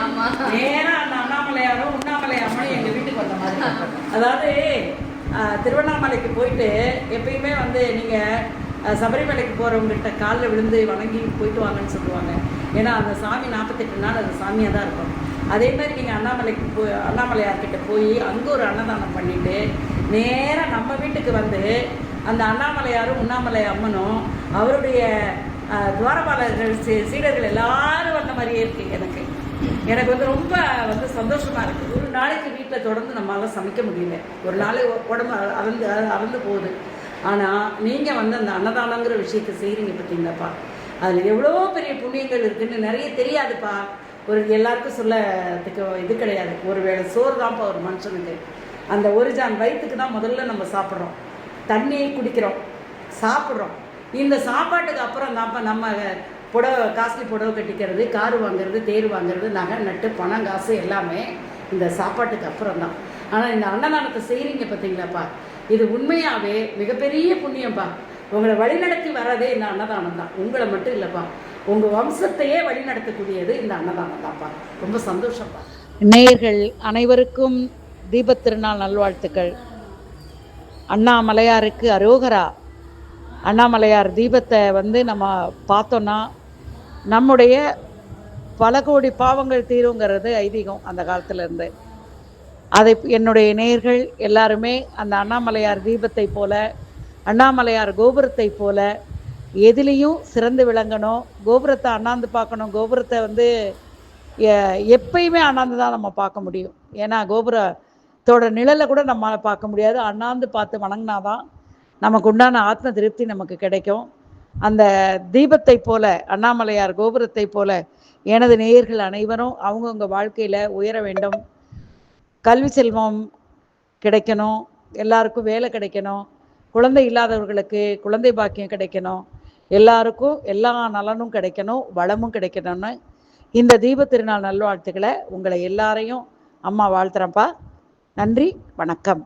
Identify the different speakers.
Speaker 1: ஆமா.
Speaker 2: நேரா அந்த அண்ணாமலையாரும் உண்ணாமலை அம்மனும் எங்க வீட்டுக்கு வந்த மாதிரி அதாவது திருவண்ணாமலைக்கு போயிட்டு எப்பயுமே வந்து நீங்க சபரிமலைக்கு போறவங்ககிட்ட காலில் விழுந்து வணங்கி போயிட்டு வாங்கன்னு சொல்லுவாங்க. ஏன்னா அந்த சாமி நாற்பத்தெட்டு நாள் அந்த சாமியாக தான் இருக்கும். அதே மாதிரி நீங்கள் அண்ணாமலைக்கு போய் அண்ணாமலையார்கிட்ட போய் அங்கே ஒரு அன்னதானம் பண்ணிட்டு நேராக நம்ம வீட்டுக்கு வந்து அந்த அண்ணாமலையாரும் உண்ணாமலை அம்மனும் அவருடைய துவாரபாலர்கள் சீ- சீடர்கள் எல்லாரும் வந்த மாதிரியே இருக்கு எனக்கு. எனக்கு வந்து ரொம்ப வந்து சந்தோஷமா இருக்கு. ஒரு நாளைக்கு வீட்டில் தொடர்ந்து நம்மளால சமைக்க முடியல. ஒரு நாளை உடம்பு அறந்து அறந்து போகுது. ஆனால் நீங்கள் வந்து அந்த அன்னதானங்கிற விஷயத்தை செய்கிறீங்க பார்த்தீங்களாப்பா அதில் எவ்வளோ பெரிய புண்ணியங்கள் இருக்குன்னு நிறைய தெரியாதுப்பா. ஒரு எல்லாருக்கும் சொல்லத்துக்கு இது கிடையாது. ஒரு வேளை சோறு தான்ப்பா ஒரு மனுஷனுக்கு. அந்த ஒரு ஜான் வயிற்றுக்கு தான் முதல்ல நம்ம சாப்பிட்றோம். தண்ணி குடிக்கிறோம். சாப்பிட்றோம். இந்த சாப்பாட்டுக்கு அப்புறம் தான்ப்பா நம்ம புடவை காஸ்ட்லி புடவை கட்டிக்கிறது கார் வாங்குறது தேர் வாங்குறது நகை நட்டு பணம் காசு எல்லாமே இந்த சாப்பாட்டுக்கு அப்புறம் தான் ஆனால் இந்த அன்னதானத்தை செய்கிறீங்க பார்த்தீங்களாப்பா இது உண்மையாகவே மிகப்பெரிய புண்ணியம்ப்பா உங்களை வழிநடத்தி வர்றதே இந்த அன்னதானம் தான் உங்களை மட்டும் இல்லைப்பா. உங்கள் வம்சத்தையே வழிநடத்தக்கூடியது இந்த அன்னதானம் தான்ப்பா ரொம்ப சந்தோஷம்ப்பா நேயர்கள் அனைவருக்கும் தீபத் திருநாள் நல்வாழ்த்துக்கள். அண்ணாமலையாருக்கு அரோகரா. அண்ணாமலையார் தீபத்தை வந்து நம்ம பார்த்தோன்னா நம்முடைய பல கோடி பாவங்கள் தீருங்கிறது ஐதீகம் அந்த காலத்திலேருந்து. அதை என்னுடைய நேயர்கள் எல்லாருமே அந்த அண்ணாமலையார் தீபத்தை போல அண்ணாமலையார் கோபுரத்தை போல எதுலேயும் சிறந்து விளங்கணும் கோபுரத்தை அண்ணாந்து பார்க்கணும் கோபுரத்தை வந்து எப்பயுமே அண்ணாந்து தான் நம்ம பார்க்க முடியும். ஏன்னா கோபுரத்தோட நிழலை கூட நம்மளால் பார்க்க முடியாது. அண்ணாந்து பார்த்து வணங்கினாதான் நமக்கு உண்டான ஆத்ம திருப்தி நமக்கு கிடைக்கும். அந்த தீபத்தை போல அண்ணாமலையார் கோபுரத்தை போல எனது நேயர்கள் அனைவரும் அவங்கவுங்க வாழ்க்கையில் உயர வேண்டும். கல்வி செல்வம் கிடைக்கணும். எல்லாருக்கும் வேலை கிடைக்கணும். குழந்தை இல்லாதவர்களுக்கு குழந்தை பாக்கியம் கிடைக்கணும். எல்லாருக்கும் எல்லா நலனும் கிடைக்கணும் வளமும் கிடைக்கணும்னு இந்த தீப திருநாள் நல்வாழ்த்துக்களை உங்களை எல்லாரையும் அம்மா வாழ்த்துறப்பா நன்றி வணக்கம்.